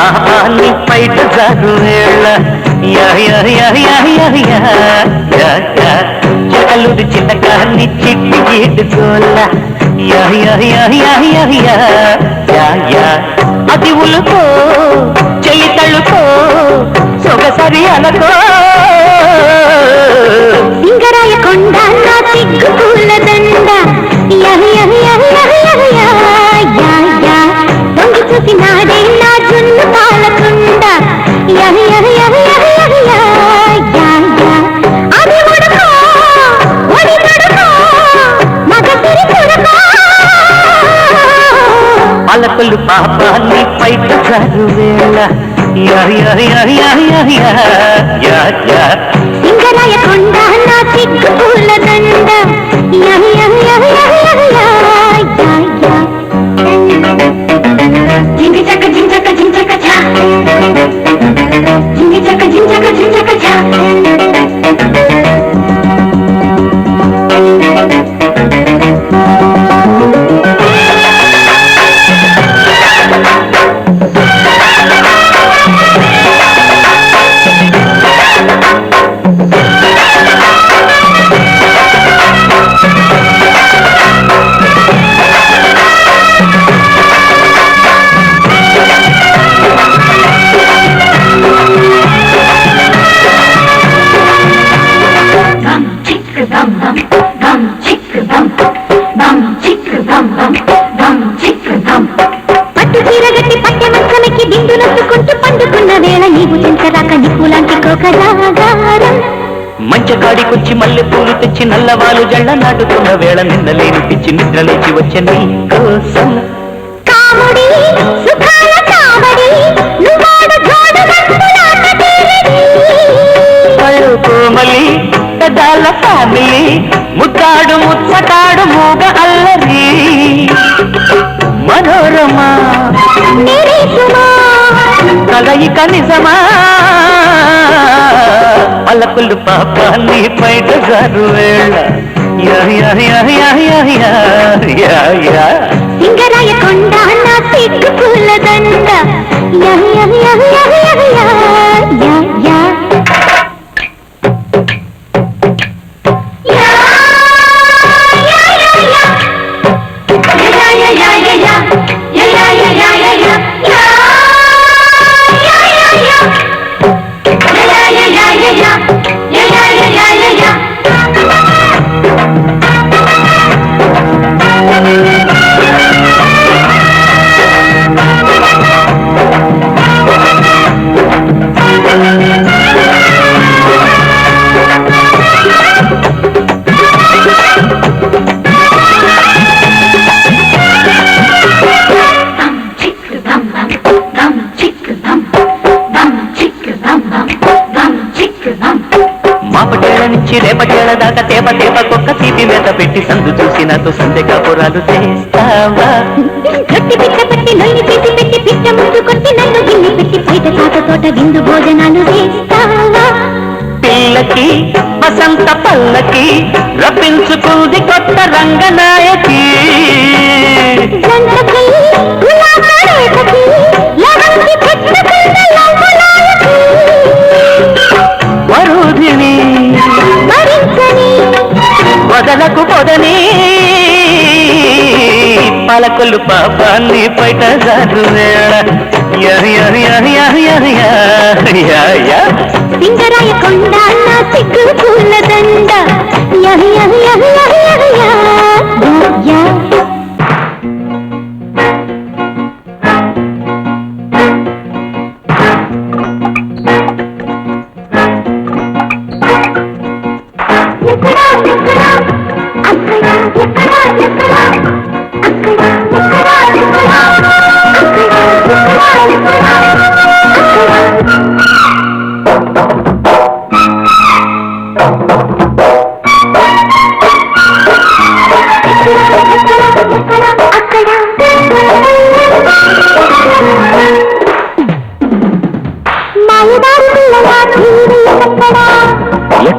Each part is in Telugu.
పాపాన్ని బయట జారువేళ్ళ జగలుడు చిన్నకాన్ని చిక్కి గీడుకోళ్ళ అది ఉలుకో చెలి తళ్ళుకో సొగసరి అనకో సింగరాయ కొండ నా తిగ్గు పూల దండ యహి యహి యహి యహి యహి యా యా దొంగి చూసి నా పాపలు పాపాన్ని పైట చదువేళ ఇంకా రాయకుండా మంచకాడికొచ్చి మల్లె పూలు తెచ్చి నల్లవాలు జళ్ళ నాటుకున్న వేళ నిన్నలేని పిచ్చి నిద్ర లేచి వచ్చే నీ కోసం. కోమలి పెదాల ఫ్యామిలీ ముద్దాడు ముచ్చటాడు మూగ అల్లరి. మనోరమ కలయిక నిజమా? వాళ్ళకొల్లు పాప నీ బయట గారు వేళ ఇంగరాయ కొండ నా పిక్కు పూల దండ యా యా యా యా యా పెట్టి సందు చూసి నాతో సందె కాపురాలు చేస్తావా? గట్టి పిట్ట పట్టి నొయ్యి తీసి పెట్టి పిట్ట ముందు కొట్టి నన్ను గిన్నె పెట్టి బయట తాత తోట విందు భోజనాలు వేస్తావా పిల్లకి వసంత పల్లకి రప్పించుకుంది కొత్త రంగనాయకి. పగలకు పొదని పలకొల్లు పాపాన్ని బయట సింగరాయ కొండ సిగ్గు పూల దండ యహి యహి యహి యహి యహి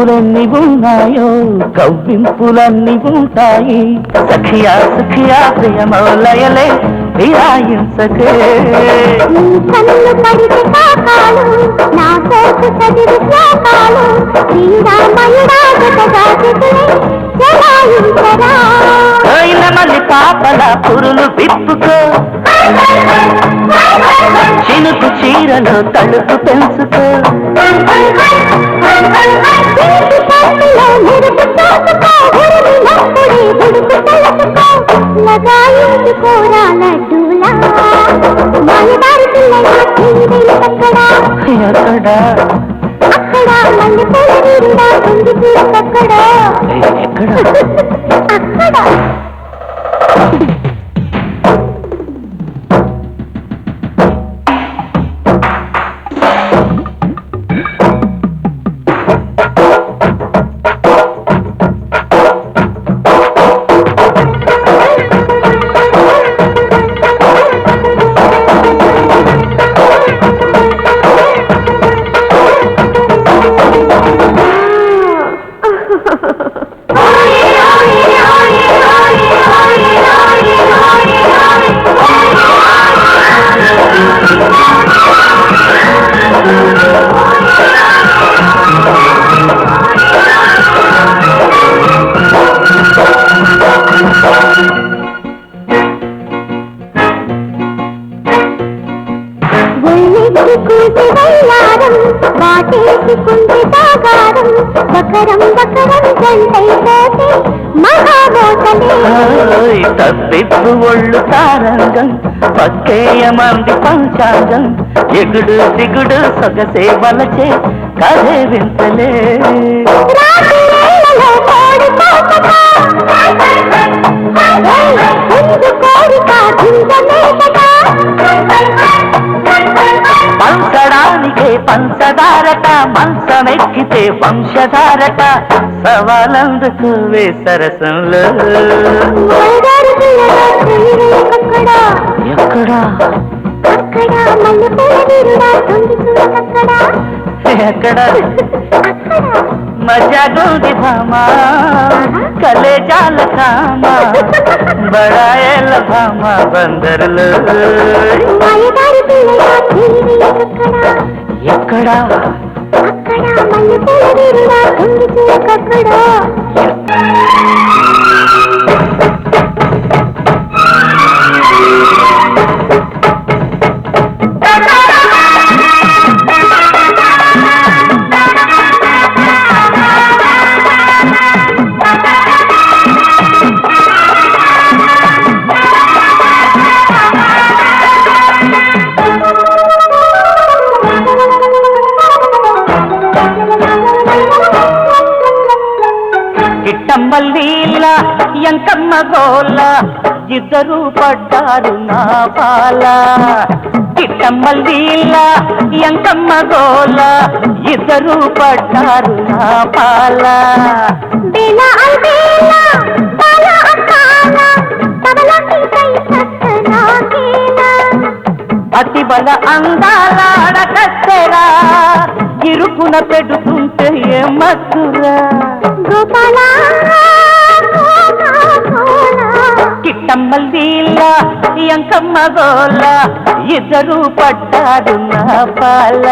వంపులన్నీ ఉన్నాయో? కవ్వింపులన్నీ ఉంటాయి. సఖియా సుఖియా ప్రియమౌలయలే విరాయించకే నీ కన్ను పడితే కాకాలు నా సోకు చదివి శ్లోకాలు శ్రీరామయుడా జగదా జగలే జలాయించరా అయిన మళ్ళీ పాపల పురులు విప్పుకో. చినుకు చీరలో తలుపు పెంచుకో. ఇంటి కన్నులో మెరుపు చూసుకో ఉరిమినప్పుడే ఉడుకు తలుచుకో లగాయించుకోరా లడ్డూలా మాయదారి పిల్లల తీరెక్కడా ఎక్కడ అక్కడ మల్లెపూల నిండా తొంగి చూడకక్కడా ఎక్కడ అక్కడ కూసి వయ్యారం వాటేసి కుంటి తాగారం బకరం బకరం జంటైపోతే మహామోసలే ఓయ్ తప్పిప్పు ఒళ్ళు తారంగం పక్కేయమంది పంచాంగం ఎగుడు దిగుడు సొగసే వలచే కథే వింతలే. కోరిక పంచడానికే పంచదారట మంచమెక్కితే వంశధారట సవాలందుకు వే సరసంలో ఓదారు పిల్లగా తీరేకక్కడ ఎక్కడా అక్కడ మల్లెపూల నిరుడా తొంగి చూడకక్కడ ఎక్కడ అక్కడ మజాగోది భామా కలేజాల కామ బడాయేల భామ బందరులు మాయదారి పిల్లగా తీరేకక్కడ ఎక్కడా గోల ఇద్దరు పడ్డారు నా పాల. గిట్టమ్మల్లీల ఎంకమ్మ గోల ఇద్దరు పడ్డారు నా పాల. అతి బల అందాలాడకత్తెరా ఇరుకున పెడుతుంటే ఏమత్తురా. గోపాలా కిట్టమ్మల్లీల ఎంకమ్మ గోల ఇద్దరు పడ్డారు నా పాల.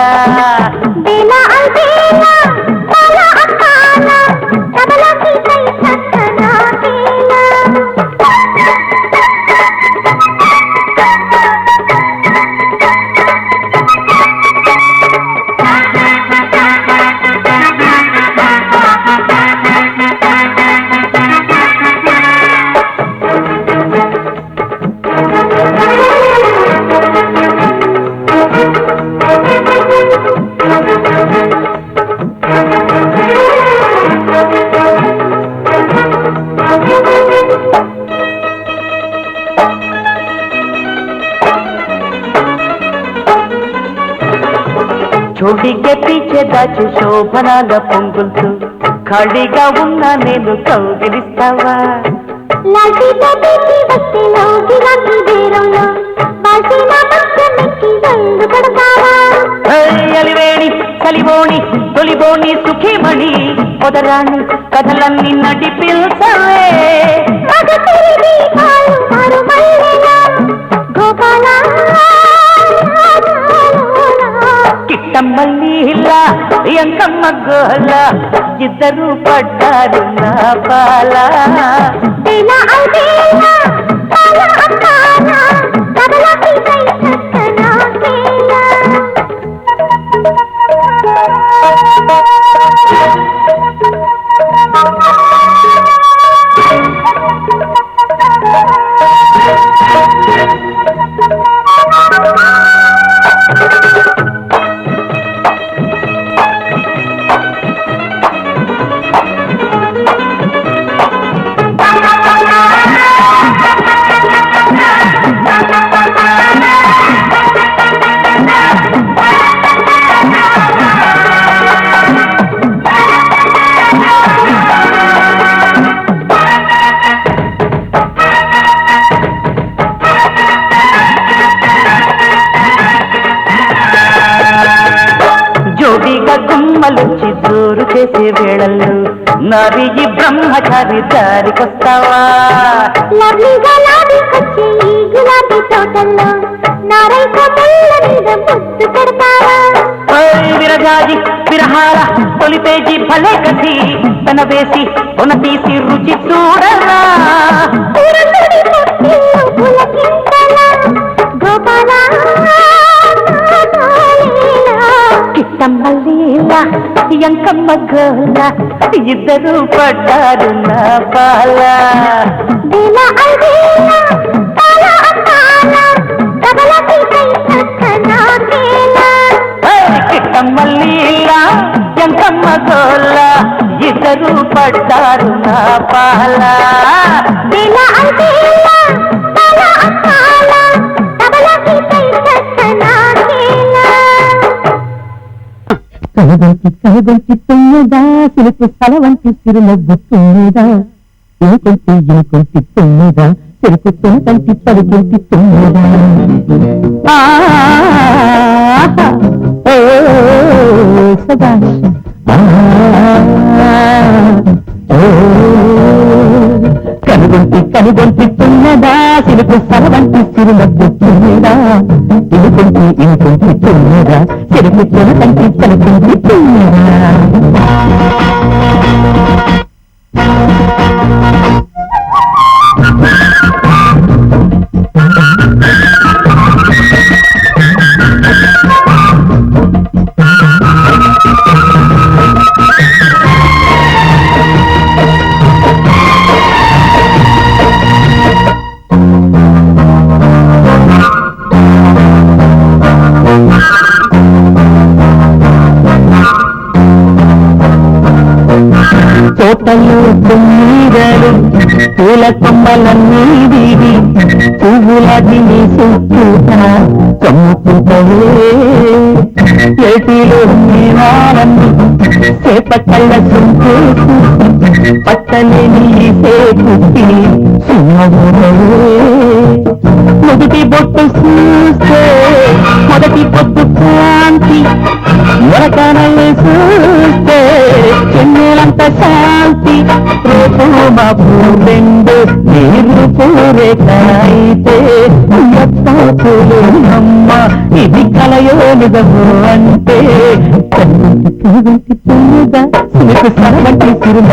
దాచి శోభనాల పొంగులతో ఖాళీగా ఉన్నా నేను కౌగిలిస్తావా అలివేణి చలిబోణి తొలిబోణి సుఖీమణి పొదరాణి కథలన్నీ మారు మల్లెలా? గోపాల కిట్టమ్మల్లీలా ఎంకమ్మ గోల ఇద్దరు పడ్డారు నా పాల. బేల అల్బేల ఈ బ్రహ్మచారి దారికొస్తావా? లవ్లీగా లాబీకొచ్చే ఈ గులాబీ తోటల్లో నారైక ముళ్ళ మీద ముద్దు పెడతావా? ఓయ్ విరజాజి విరహాల తొలి పేజీ భలే కసి తన వేసి కొన తీసి రుచి చూడరా? కిట్టమ్మలీల ఎంకమ్మ గోల ఇద్దరు పడ్డారు నా పాల. బేల అల్బేల పాల అక్కాల కబలకి కై చక్కనా కేలా. ఓయ్ కిట్టమ్మలీల ఎంకమ్మ గోల ఇద్దరు పడ్డారు నా పాల. కలగంటి కలగంటి తొమ్మిదా సిలుకు సలవంటి సిరునవ్వు తుమ్మెదా. ఇనుకొంటి ఇనుకొంటి తుమ్మెదా చెరుకు తునకంటి పలుకొంటి తుమ్మెదా. ఆహా, సదా ఓ, కనుగొంటి కనుగొంటి తున్నదా సిలుకు సరవంటి సిరునవ్వు తున్నదా? ఇనుకొంటి ఇనుకొంటి తున్నదా చెరుకు తునకంటి పలుకొంటి తున్నదా? తోటలో తొమ్మిదలు పూల కొమ్మలన్నీ దిగి పువ్వులది నీ చుట్టూట కమ్ముకుంటవే ఏటిలో నీవారన్ని చేపట్టల్ల చుంపేసి పట్టలేని సేపుట్టి మొదటి బొట్టు చూస్తే మొదటి బొట్టు బాబు నీరు పూరే కాయితే పూరేకైతే పూలు అమ్మ ఇది కలయో నిజము అంటే కనుగొంటి సిరుకు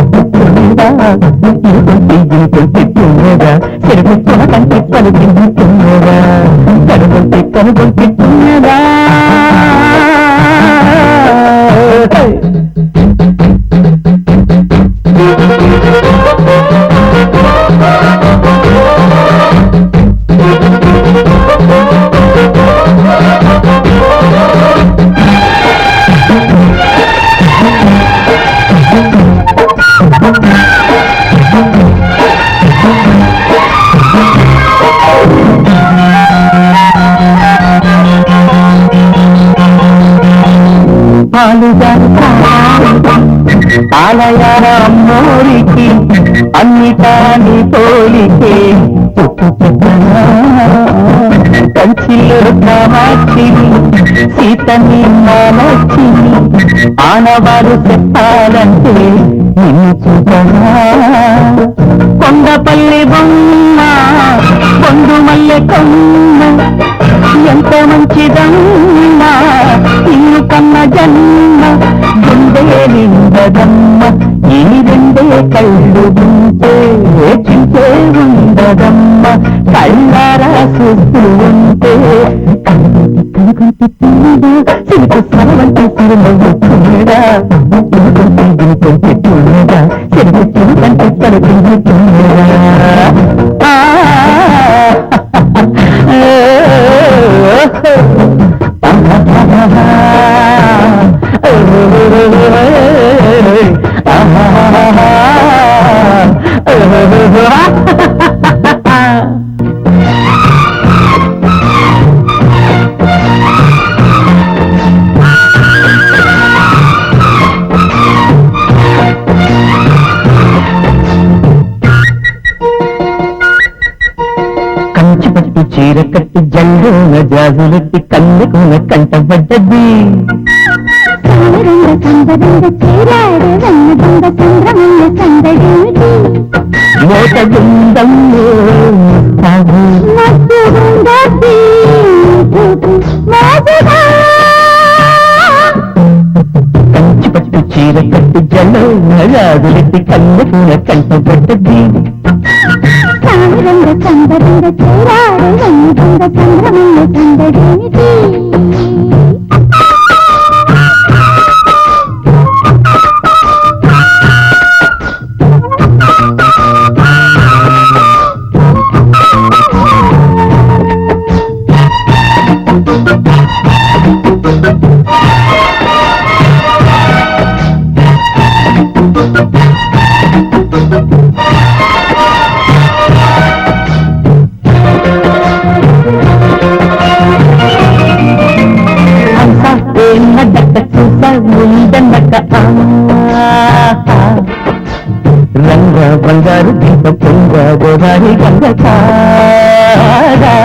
సిరుకు కనుగొంటి కనుగొంటి ఆలయాల అమ్మోరికి అన్నిటా నీ పోలికే కంచిలో కామాక్షిని సీతని మాలక్షిని ఆనవారు చెప్పాలంటే నిన్ను చూపనా కొండపల్లి బొమ్మ బొండు మల్లె కొమ్మ ఎంత మంచిదమ్మ ఇల్లు కన్న జన్మ గుండె కళ్ళు ఉంటే చింతే ఉండదమ్మ కళ్ళార చూస్తూ ఉంటే కనుకుంటే సిరిపు సరవంటి సిరునవ్వుతుందా వినుకుంటే వినుకుంటే సిరిపు చిరుకంటే పడుకుంటుందా కంచి చీర కట్టి జల్లోన కళ్ళకున మోట సాగు మత్తు ఉండద్ది మోజుగా కంచి పట్టు చీర కట్టి జల్లోన జాజులెట్టి కళ్ళకున కంటపడ్డది సంబరంగ సంబరంగ చేరాడు చంద్ర బంగారు దీప పొంగ గోదావరి గంగ కాగా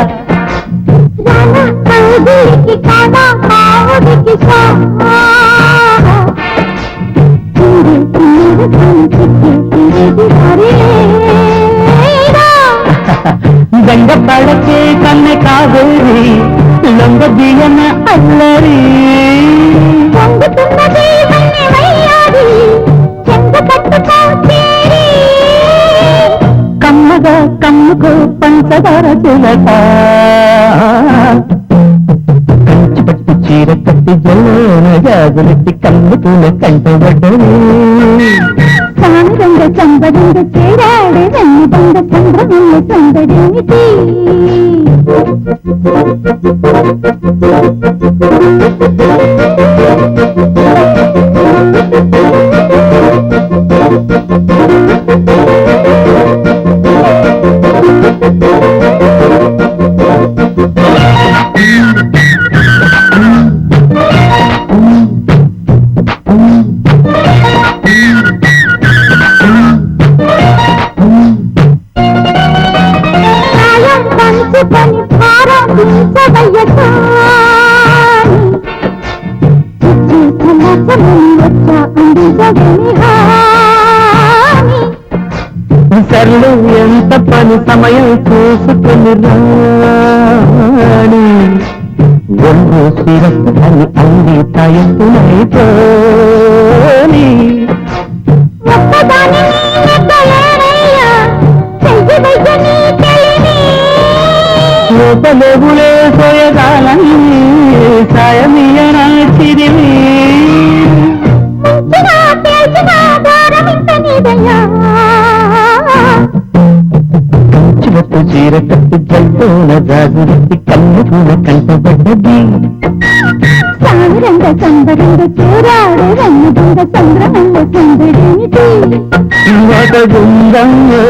గంగ పడకే కన్న కావేరి లొంగ బియ్యన అల్లరి. పొంగుతున్నది కమ్ముకో పంచదార చిలక కంచి పట్టు చీర కట్టి జల్లోన జాజులెట్టి కమ్ముతున్న కంటబడ్డది సానురంగ చంబరంగ చేరాడు రంగు బంగ చంద్రమల్ల సందడేమిటి ప్రాయం పంచుకొని హాని సర్లు ఎంత పని సమయం చూసుకుని రాణి ఒంగు శిరస్సు అని అంది ఒక్కదాని లోపలేగులే సోయగాలని సాయమియనా చిరివి ముంచినా పేల్చినా భారం ఇంత నీదయ్యా. కంచువట్టు చీర కట్టు జల్లోన జాగురెట్టి కన్ను పూల కంటబడ్డది సానురంగ సంబరంగ చేరాడు రంగు బంగ చంద్రమల్ల సందడేమిటి ఒక గుండంలో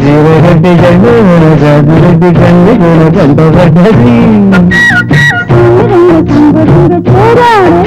జీవరెడ్డి గండి రాజురెడ్డి గండి కంటబడ్డది పోరాడ